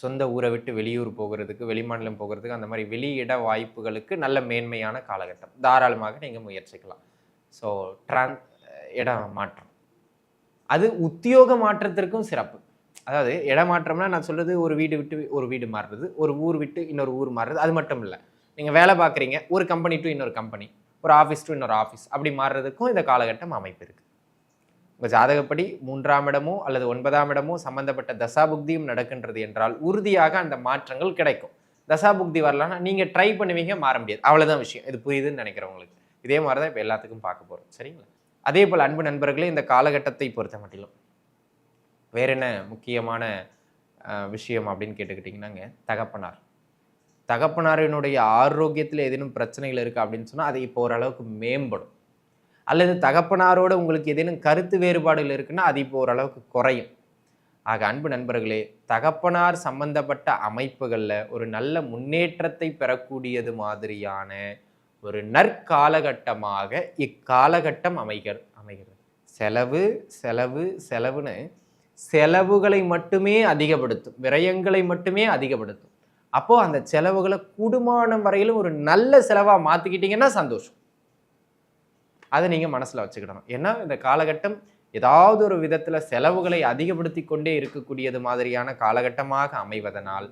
சொந்த ஊரை விட்டு வெளியூர் போகிறதுக்கு வெளிமாநிலம் போகிறதுக்கு அந்த மாதிரி வெளியிட வாய்ப்புகளுக்கு நல்ல மேன்மையான காலகட்டம். தாராளமாக நீங்கள் முயற்சிக்கலாம். ஸோ ட்ரான் இடம் மாற்றம். அது உத்தியோக மாற்றத்திற்கும் சிறப்பு. அதாவது இடமாற்றம்னா நான் சொல்கிறது ஒரு வீடு விட்டு ஒரு வீடு மாறுறது ஒரு ஊர் விட்டு இன்னொரு ஊர் மாறுறது அது மட்டும் இல்லை. நீங்கள் வேலை பார்க்குறீங்க ஒரு கம்பெனி டு இன்னொரு கம்பெனி ஒரு ஆஃபீஸ் டு இன்னொரு ஆஃபீஸ் அப்படி மாறுறதுக்கும் இந்த காலகட்டம் அமைப்பு இருக்குது உங்கள் ஜாதகப்படி மூன்றாம் இடமோ அல்லது ஒன்பதாம் இடமோ சம்பந்தப்பட்ட தசாபுக்தியும் நடக்கின்றது என்றால் உறுதியாக அந்த மாற்றங்கள் கிடைக்கும். தசாபுக்தி வரலான்னா நீங்கள் ட்ரை பண்ணுவீங்க மாற முடியாது. அவ்வளோதான் விஷயம். இது புரியுதுன்னு நினைக்கிறவங்களுக்கு. இதே மாதிரி தான் இப்போ எல்லாத்துக்கும் பார்க்க போகிறோம் சரிங்களா? அதே போல் அன்பு நண்பர்களே இந்த காலகட்டத்தை பொறுத்த மட்டிலும் வேற என்ன முக்கியமான விஷயம் அப்படின்னு கேட்டுக்கிட்டிங்கன்னாங்க? தகப்பனார். தகப்பனாரினுடைய ஆரோக்கியத்தில் ஏதேனும் பிரச்சனைகள் இருக்குது அப்படின்னு சொன்னால் அது இப்போ ஓரளவுக்கு மேம்படும். அல்லது தகப்பனாரோட உங்களுக்கு ஏதேனும் கருத்து வேறுபாடுகள் இருக்குன்னா அது இப்போ ஓரளவுக்கு குறையும். ஆக அன்பு நண்பர்களே தகப்பனார் சம்பந்தப்பட்ட அமைப்புகளில் ஒரு நல்ல முன்னேற்றத்தை பெறக்கூடியது மாதிரியான ஒரு நற்காலகட்டமாக இக்காலகட்டம் அமைகிற அமைகிறது. செலவு செலவு செலவுன்னு செலவுகளை மட்டுமே அதிகப்படுத்தும். விரயங்களை மட்டுமே அதிகப்படுத்தும். அப்போது அந்த செலவுகளை கூடுமானம் வரையிலும் ஒரு நல்ல செலவாக மாற்றிக்கிட்டிங்கன்னா சந்தோஷம். அதை நீங்கள் மனசில் வச்சுக்கிடணும். ஏன்னா இந்த காலகட்டம் ஏதாவது ஒரு விதத்தில் செலவுகளை அதிகப்படுத்தி கொண்டே இருக்கக்கூடியது மாதிரியான காலகட்டமாக அமைவதனால்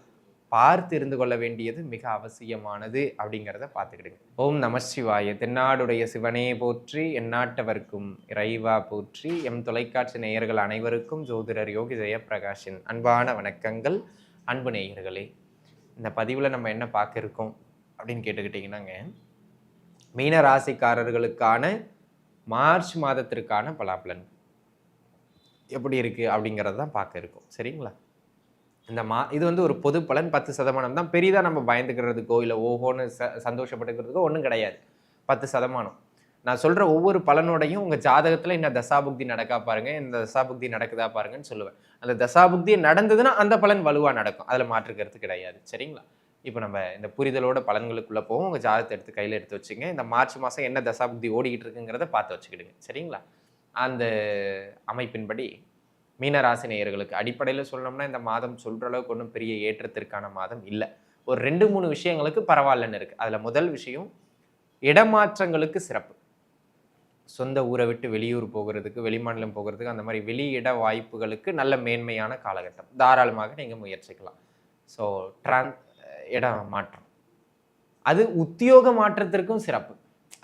பார்த்து இருந்து கொள்ள வேண்டியது மிக அவசியமானது அப்படிங்கிறத பார்த்துக்கிடுங்க. ஓம் நம சிவாய. தென்னாடுடைய சிவனே போற்றி எந்நாட்டவர்க்கும் இறைவா போற்றி எம் தொலைக்காட்சி நேயர்கள் அனைவருக்கும் ஜோதிடர் யோகி ஜெயப்பிரகாஷின் அன்பான வணக்கங்கள். அன்பு நேயர்களே இந்த பதிவில் நம்ம என்ன பார்க்க இருக்கோம் அப்படின்னு கேட்டுக்கிட்டிங்கன்னாங்க மீன ராசிக்காரர்களுக்கான மார்ச் மாதத்திற்கான பலாபலன் எப்படி இருக்குது அப்படிங்கிறது தான் பார்க்க இருக்கும். சரிங்களா? இந்த மா இது வந்து ஒரு பொது பலன் பத்து சதமானம் தான். பெரிதாக நம்ம பயந்துக்கிறதுக்கோ இல்லை ஓஹோன்னு ச சந்தோஷப்பட்டுக்கிறதுக்கோ ஒன்றும் கிடையாது. பத்து சதமானம். நான் சொல்கிற ஒவ்வொரு பலனோடையும் உங்கள் ஜாதகத்தில் இந்த தசாபுக்தி நடக்கா பாருங்க இந்த தசாபுக்தி நடக்குதா பாருங்கன்னு சொல்லுவேன். அந்த தசாபுக்தி நடந்ததுன்னா அந்த பலன் வலுவாக நடக்கும். அதில் மாற்றுக்கிறது கிடையாது. சரிங்களா? இப்போ நம்ம இந்த புரிதலோட பலன்களுக்குள்ளே போவோம். உங்கள் ஜாதகத்தை எடுத்து கையில் எடுத்து வச்சுங்க. இந்த மார்ச் மாதம் என்ன தசாபுக்தி ஓடிக்கிட்டு இருக்குங்கிறத பார்த்து வச்சுக்கிடுங்க. சரிங்களா? அந்த அமைப்பின்படி மீனராசி நேயர்களுக்கு அடிப்படையில் சொல்லணும்னா இந்த மாதம் சொல்கிற அளவுக்கு ஒன்றும் பெரிய ஏற்றத்திற்கான மாதம் இல்லை. ஒரு ரெண்டு மூணு விஷயங்களுக்கு பரவாயில்லன்னு இருக்குது அதில் முதல் விஷயம் இடமாற்றங்களுக்கு சிறப்பு. சொந்த ஊரை விட்டு வெளியூர் போகிறதுக்கு வெளிமாநிலம் போகிறதுக்கு அந்த மாதிரி வெளியிட வாய்ப்புகளுக்கு நல்ல மேன்மையான காலகட்டம். தாராளமாக நீங்கள் முயற்சிக்கலாம். ஸோ ட்ரான் இடம் மாற்றம். அது உத்தியோக மாற்றத்திற்கும் சிறப்பு.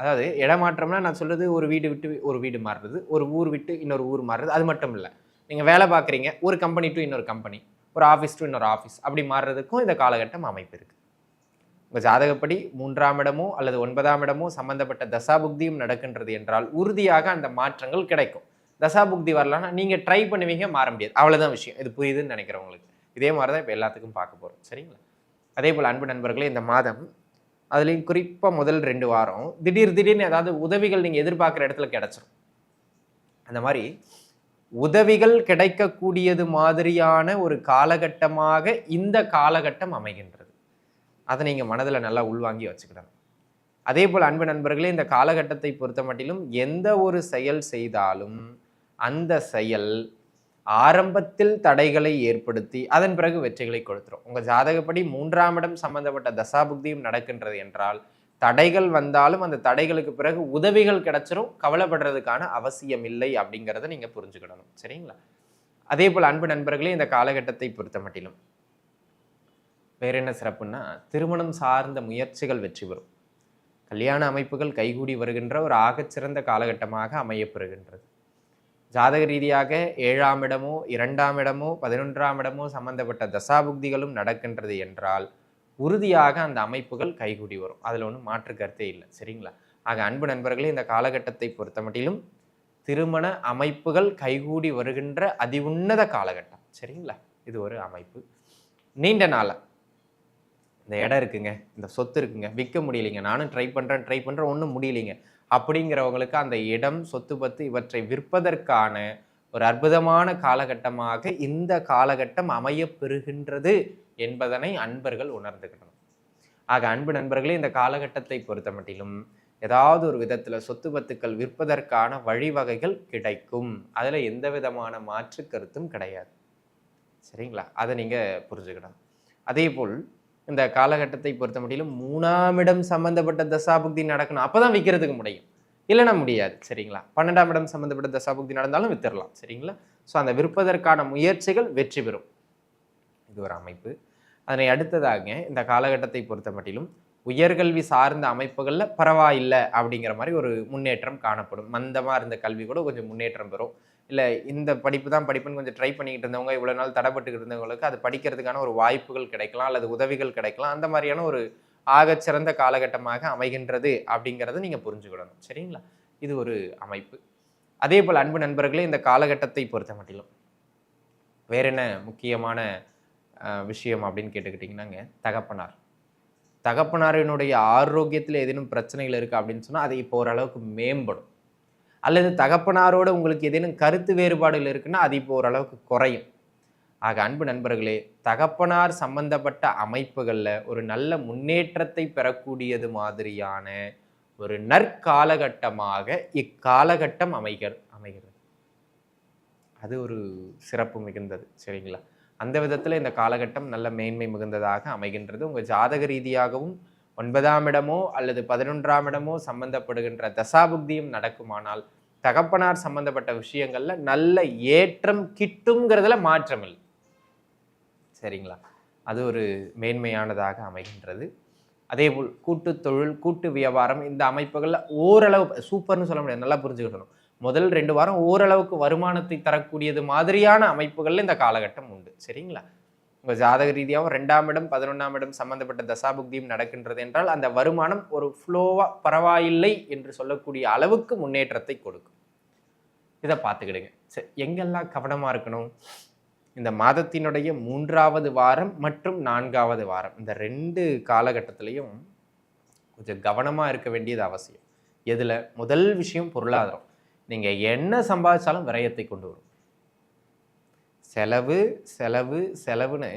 அதாவது இடமாற்றம்னா நான் சொல்றது ஒரு வீடு விட்டு ஒரு வீடு மாறுறது ஒரு ஊர் விட்டு இன்னொரு ஊர் மாறுறது அது மட்டும் இல்லை. நீங்கள் வேலை பார்க்குறீங்க ஒரு கம்பெனி டு இன்னொரு கம்பெனி ஒரு ஆஃபீஸ் டு இன்னொரு ஆஃபீஸ் அப்படி மாறுறதுக்கும் இந்த காலகட்டம் அமைப்பு இருக்குது உங்கள் ஜாதகப்படி மூன்றாம் இடமோ அல்லது ஒன்பதாம் இடமோ சம்பந்தப்பட்ட தசாபுக்தியும் நடக்கின்றது என்றால் உறுதியாக அந்த மாற்றங்கள் கிடைக்கும். தசாபுக்தி வரலான்னா நீங்கள் ட்ரை பண்ணுவீங்க மாற முடியாது. அவ்வளோதான் விஷயம். இது புரியுதுன்னு நினைக்கிறவங்களுக்கு. இதே மாதிரி தான் இப்போ எல்லாத்துக்கும் பார்க்க போகிறோம் சரிங்களா? அதே போல் அன்பு நண்பர்களே இந்த மாதம் அதுலேயும் குறிப்பாக முதல் ரெண்டு வாரம் திடீர் திடீர்னு ஏதாவது உதவிகள் நீங்கள் எதிர்பார்க்குற இடத்துல கிடச்சிரும். அந்த மாதிரி உதவிகள் கிடைக்கக்கூடியது மாதிரியான ஒரு காலகட்டமாக இந்த காலகட்டம் அமைகின்றது. அதை நீங்கள் மனதில் நல்லா உள்வாங்கி வச்சுக்கிடணும். அதே போல் அன்பு நண்பர்களே இந்த காலகட்டத்தை பொறுத்த மட்டிலும் எந்த ஒரு செயல் செய்தாலும் அந்த செயல் ஆரம்பத்தில் தடைகளை ஏற்படுத்தி அதன் பிறகு வெற்றிகளை கொடுத்துரும். உங்கள் ஜாதகப்படி மூன்றாம் இடம் சம்பந்தப்பட்ட தசாபுக்தியும் நடக்கின்றது என்றால் தடைகள் வந்தாலும் அந்த தடைகளுக்கு பிறகு உதவிகள் கிடைச்சிரும் கவலைப்படுறதுக்கான அவசியம் இல்லை அப்படிங்கிறத நீங்கள் புரிஞ்சுக்கிடணும். சரிங்களா? அதே போல் அன்பு நண்பர்களே இந்த காலகட்டத்தை பொறுத்த மட்டிலும் வேற என்ன சிறப்புன்னா திருமணம் சார்ந்த முயற்சிகள் வெற்றி பெறும். கல்யாண அமைப்புகள் கைகூடி வருகின்ற ஒரு ஆகச்சிறந்த காலகட்டமாக அமையப்பெறுகின்றது ஜாதக ரீதியாக ஏழாம் இடமோ இரண்டாம் இடமோ பதினொன்றாம் இடமோ சம்பந்தப்பட்ட தசாபுக்திகளும் நடக்கின்றது என்றால் உறுதியாக அந்த அமைப்புகள் கைகூடி வரும். அதில் ஒன்றும் மாற்று கருத்தே இல்லை. சரிங்களா? ஆக அன்பு நண்பர்களே இந்த காலகட்டத்தை பொறுத்த மட்டிலும் திருமண அமைப்புகள் கைகூடி வருகின்ற அதிஉன்னத காலகட்டம். சரிங்களா? இது ஒரு அமைப்பு. நீண்ட நாளாக இந்த இடம் இருக்குங்க. இந்த சொத்து இருக்குங்க. விற்க முடியலைங்க. நானும் ட்ரை பண்ணுறேன் ட்ரை பண்ணுறேன் ஒன்றும் முடியலைங்க. அப்படிங்கிறவங்களுக்கு அந்த இடம் சொத்து பத்து இவற்றை விற்பதற்கான ஒரு அற்புதமான காலகட்டமாக இந்த காலகட்டம் அமைய பெறுகின்றது என்பதனை அன்பர்கள் உணர்ந்துக்கணும். ஆக அன்பு நண்பர்களே இந்த காலகட்டத்தை பொறுத்த மட்டிலும் ஏதாவது ஒரு விதத்தில் சொத்து பத்துக்கள் விற்பதற்கான வழிவகைகள் கிடைக்கும். அதில் எந்த விதமான மாற்று கருத்தும் கிடையாது. சரிங்களா? அதை நீங்கள் புரிஞ்சுக்கணும். அதே போல் இந்த காலகட்டத்தை பொறுத்த மட்டிலும் மூணாம் இடம் சம்பந்தப்பட்ட தசாபுக்தி நடக்கணும். அப்போ தான் விற்கிறதுக்கு முடியும். இல்லைன்னா முடியாது. சரிங்களா? பன்னெண்டாம் இடம் சம்பந்தப்பட்ட தசாபுக்தி நடந்தாலும் வித்துடலாம் சரிங்களா? ஸோ அந்த விற்பதற்கான முயற்சிகள் வெற்றி பெறும். இது ஒரு அமைப்பு. அதனை அடுத்ததாக இந்த காலகட்டத்தை பொறுத்த மட்டிலும் உயர்கல்வி சார்ந்த அமைப்புகளில் பரவாயில்லை அப்படிங்கிற மாதிரி ஒரு முன்னேற்றம் காணப்படும். மந்தமாக இருந்த கல்வி கூட கொஞ்சம் முன்னேற்றம் பெறும். இல்லை இந்த படிப்பு தான் படிப்புன்னு கொஞ்சம் ட்ரை பண்ணிக்கிட்டு இருந்தவங்க இவ்வளோ நாள் தடைப்பட்டுக்கிட்டு இருந்தவங்களுக்கு அது படிக்கிறதுக்கான ஒரு வாய்ப்புகள் கிடைக்கலாம் அல்லது உதவிகள் கிடைக்கலாம். அந்த மாதிரியான ஒரு ஆகச்சிறந்த காலகட்டமாக அமைகின்றது அப்படிங்கிறத நீங்கள் புரிஞ்சுக்கிடணும். சரிங்களா? இது ஒரு அமைப்பு. அதே போல் அன்பு நண்பர்களே இந்த காலகட்டத்தை பொறுத்த மட்டிலும் வேற என்ன முக்கியமான விஷயம் அப்படின்னு கேட்டுக்கிட்டிங்கன்னாங்க? தகப்பனார். தகப்பனாரினுடைய ஆரோக்கியத்தில் ஏதேனும் பிரச்சனைகள் இருக்குது அப்படின்னு சொன்னால் அது இப்போ ஓரளவுக்கு மேம்படும். அல்லது தகப்பனாரோட உங்களுக்கு ஏதேனும் கருத்து வேறுபாடுகள் இருக்குன்னா அது இப்போ ஓரளவுக்கு குறையும். ஆக அன்பு நண்பர்களே தகப்பனார் சம்பந்தப்பட்ட அமைப்புகளில் ஒரு நல்ல முன்னேற்றத்தை பெறக்கூடியது மாதிரியான ஒரு நற்காலகட்டமாக இக்காலகட்டம் அமைகிற அமைகிறது. அது ஒரு சிறப்பு மிகுந்தது சரிங்களா? அந்த விதத்தில் இந்த காலகட்டம் நல்ல மேன்மை மிகுந்ததாக அமைகின்றது. உங்கள் ஜாதக ரீதியாகவும் ஒன்பதாம் இடமோ அல்லது பதினொன்றாம் இடமோ சம்பந்தப்படுகின்ற தசாபுக்தியும் நடக்குமானால் தகப்பனார் சம்பந்தப்பட்ட விஷயங்கள்ல நல்ல ஏற்றம் கிட்டுங்கிறதுல மாற்றம் இல்லை. சரிங்களா? அது ஒரு மேன்மையானதாக அமைகின்றது. அதேபோல் கூட்டு தொழில் கூட்டு வியாபாரம் இந்த அமைப்புகளில் ஓரளவு சூப்பர்னு சொல்ல முடியாது நல்லா புரிஞ்சுக்கிட்டணும். முதல் ரெண்டு வாரம் ஓரளவுக்கு வருமானத்தை தரக்கூடியது மாதிரியான அமைப்புகளில் இந்த காலகட்டம் உண்டு. சரிங்களா? உங்கள் ஜாதக ரீதியாகவும் ரெண்டாம் இடம் பதினொன்றாம் இடம் சம்மந்தப்பட்ட தசாபுக்தியும் நடக்கின்றது என்றால் அந்த வருமானம் ஒரு ஃப்ளோவாக பரவாயில்லை என்று சொல்லக்கூடிய அளவுக்கு முன்னேற்றத்தை கொடுக்கும். இதை பார்த்துக்கிடுங்க. சரி எங்கெல்லாம் கவனமாக இருக்கணும்? இந்த மாதத்தினுடைய மூன்றாவது வாரம் மற்றும் நான்காவது வாரம் இந்த ரெண்டு காலகட்டத்திலையும் கொஞ்சம் கவனமாக இருக்க வேண்டியது அவசியம். எதில்? முதல் விஷயம் பொருளாதாரம். நீங்கள் என்ன சம்பாதிச்சாலும் விரயத்தை கொண்டு வரும். செலவு செலவு செலவுன்னு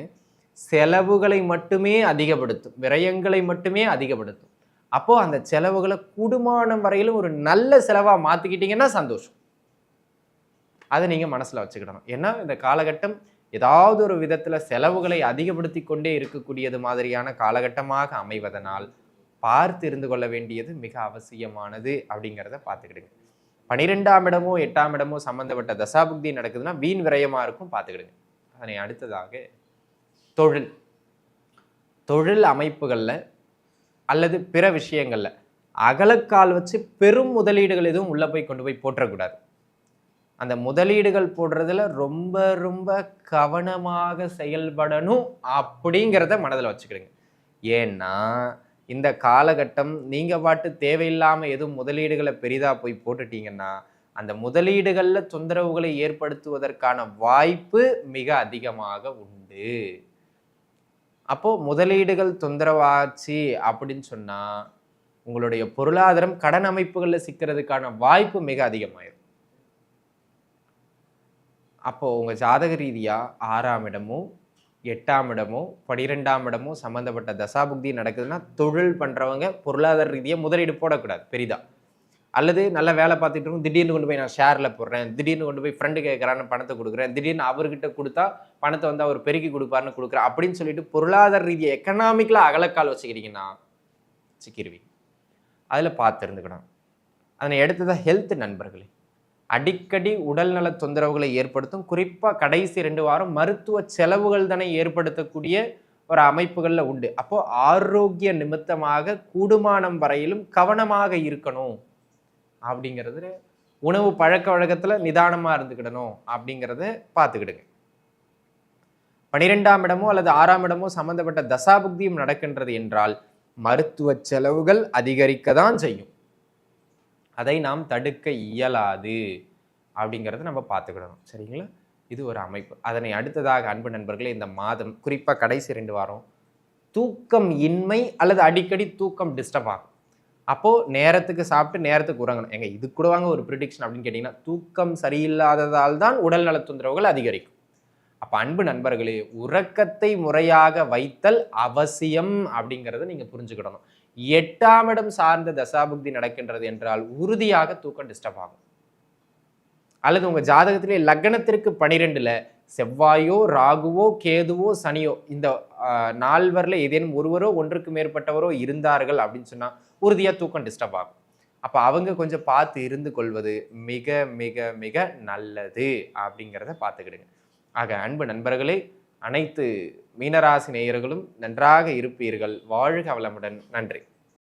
செலவுகளை மட்டுமே அதிகப்படுத்தும். விரயங்களை மட்டுமே அதிகப்படுத்தும். அப்போது அந்த செலவுகளை கூடுமானம் வரையிலும் ஒரு நல்ல செலவாக மாற்றிக்கிட்டிங்கன்னா சந்தோஷம். அதை நீங்கள் மனசில் வச்சுக்கிடணும். ஏன்னா இந்த காலகட்டம் ஏதாவது ஒரு விதத்தில் செலவுகளை அதிகப்படுத்தி கொண்டே இருக்கக்கூடியது மாதிரியான காலகட்டமாக அமைவதனால் பார்த்து இருந்து கொள்ள வேண்டியது மிக அவசியமானது அப்படிங்கிறத பார்த்துக்கிடுங்க. பனிரெண்டாம் இடமோ எட்டாம் இடமோ சம்பந்தப்பட்ட தசாபுக்தி நடக்குதுன்னா வீண் விரயமாக இருக்கும் பார்த்துக்கிடுங்க. அதனை அடுத்ததாக தொழில். தொழில் அமைப்புகளில் அல்லது பிற விஷயங்களில் அகலக்கால் வச்சு பெரும் முதலீடுகள் எதுவும் உள்ளே போய் கொண்டு போய் போற்றக்கூடாது. அந்த முதலீடுகள் போடுறதுல ரொம்ப ரொம்ப கவனமாக செயல்படணும் அப்படிங்கிறத மனதில் வச்சுக்கிடுங்க. ஏன்னா இந்த காலகட்டம் நீங்கள் பாட்டு தேவையில்லாமல் எதுவும் முதலீடுகளை பெரிதாக போய் போட்டுட்டீங்கன்னா அந்த முதலீடுகளில் தொந்தரவுகளை ஏற்படுத்துவதற்கான வாய்ப்பு மிக அதிகமாக உண்டு. அப்போது முதலீடுகள் தொந்தரவாச்சு அப்படின்னு சொன்னால் உங்களுடைய பொருளாதாரம் கடன் அமைப்புகளில் சிக்கிறதுக்கான வாய்ப்பு மிக அதிகமாயிரும். அப்போது உங்கள் ஜாதக ரீதியாக ஆறாம் இடமும் எட்டாம் இடமோ பனிரெண்டாம் இடமோ சம்மந்தப்பட்ட தசாபுக்தி நடக்குதுன்னா தொழில் பண்ணுறவங்க பொருளாதார ரீதியாக முதலீடு போடக்கூடாது பெரிதா. அல்லது நல்ல வேலை பார்த்துட்டு இருக்கும் திடீர்னு கொண்டு போய் நான் ஷேரில் போடுறேன் திடீர்னு கொண்டு போய் ஃப்ரெண்டு கேட்குறான்னு பணத்தை கொடுக்குறேன் திடீர்னு அவர்கிட்ட கொடுத்தா பணத்தை வந்து அவர் பெருக்கி கொடுப்பாருன்னு கொடுக்குறேன் அப்படின்னு சொல்லிட்டு பொருளாதார ரீதியாக எக்கனாமிக்கலாக அகலக்கால் வச்சுக்கிறீங்கன்னா சிக்கிருவி அதில் பார்த்து இருந்துக்கணும் அதனை எடுத்ததான் ஹெல்த் நண்பர்களே அடிக்கடி உடல்நல தொந்தரவுகளை ஏற்படுத்தும். குறிப்பாக கடைசி ரெண்டு வாரம் மருத்துவ செலவுகள் தானே ஏற்படுத்தக்கூடிய ஒரு அமைப்புகளில் உண்டு. அப்போ ஆரோக்கிய நிமித்தமாக கூடுமானம் வரையிலும் கவனமாக இருக்கணும் அப்படிங்கிறது உணவு பழக்க வழக்கத்தில் நிதானமாக இருந்துக்கிடணும் அப்படிங்கிறத பார்த்துக்கிடுங்க. பனிரெண்டாம் இடமோ அல்லது ஆறாம் இடமோ சம்பந்தப்பட்ட தசாபுக்தியும் நடக்கின்றது என்றால் மருத்துவ செலவுகள் அதிகரிக்க தான் செய்யும். அதை நாம் தடுக்க இயலாது அப்படிங்கிறத நம்ம பார்த்துக்கிடணும். சரிங்களா? இது ஒரு அமைப்பு. அதனை அடுத்ததாக அன்பு நண்பர்களே இந்த மாதம் குறிப்பாக கடைசி ரெண்டு வாரம் தூக்கம் இன்மை அல்லது அடிக்கடி தூக்கம் டிஸ்டர்ப் ஆகும். அப்போது நேரத்துக்கு சாப்பிட்டு நேரத்துக்கு உறங்கணும். எங்க இது கூட வாங்க ஒரு ப்ரிடிக்ஷன் அப்படின்னு கேட்டிங்கன்னா தூக்கம் சரியில்லாததால் தான் உடல் நலத் தொந்தரவுகள் அதிகரிக்கும். அப்போ அன்பு நண்பர்களே உறக்கத்தை முறையாக வைத்தல் அவசியம் அப்படிங்கிறத நீங்கள் புரிஞ்சுக்கிடணும். எட்டாம் இடம் சார்ந்த தசாபுக்தி நடக்கின்றது என்றால் உறுதியாக தூக்கம் டிஸ்டர்ப் ஆகும். அல்லது உங்கள் ஜாதகத்திலே லக்னத்திற்கு பனிரெண்டில் செவ்வாயோ ராகுவோ கேதுவோ சனியோ இந்த நால்வரில் ஏதேனும் ஒருவரோ ஒன்றுக்கு மேற்பட்டவரோ இருந்தார்கள் அப்படின்னு சொன்னால் உறுதியாக தூக்கம் டிஸ்டர்ப் ஆகும். அப்போ அவங்க கொஞ்சம் பார்த்து இருந்து கொள்வது மிக மிக மிக நல்லது அப்படிங்கிறத பார்த்துக்கிடுங்க. ஆக அன்பு நண்பர்களே அனைத்து மீனராசி நேயர்களும் நன்றாக இருப்பீர்கள். வாழ்க வளமுடன். நன்றி.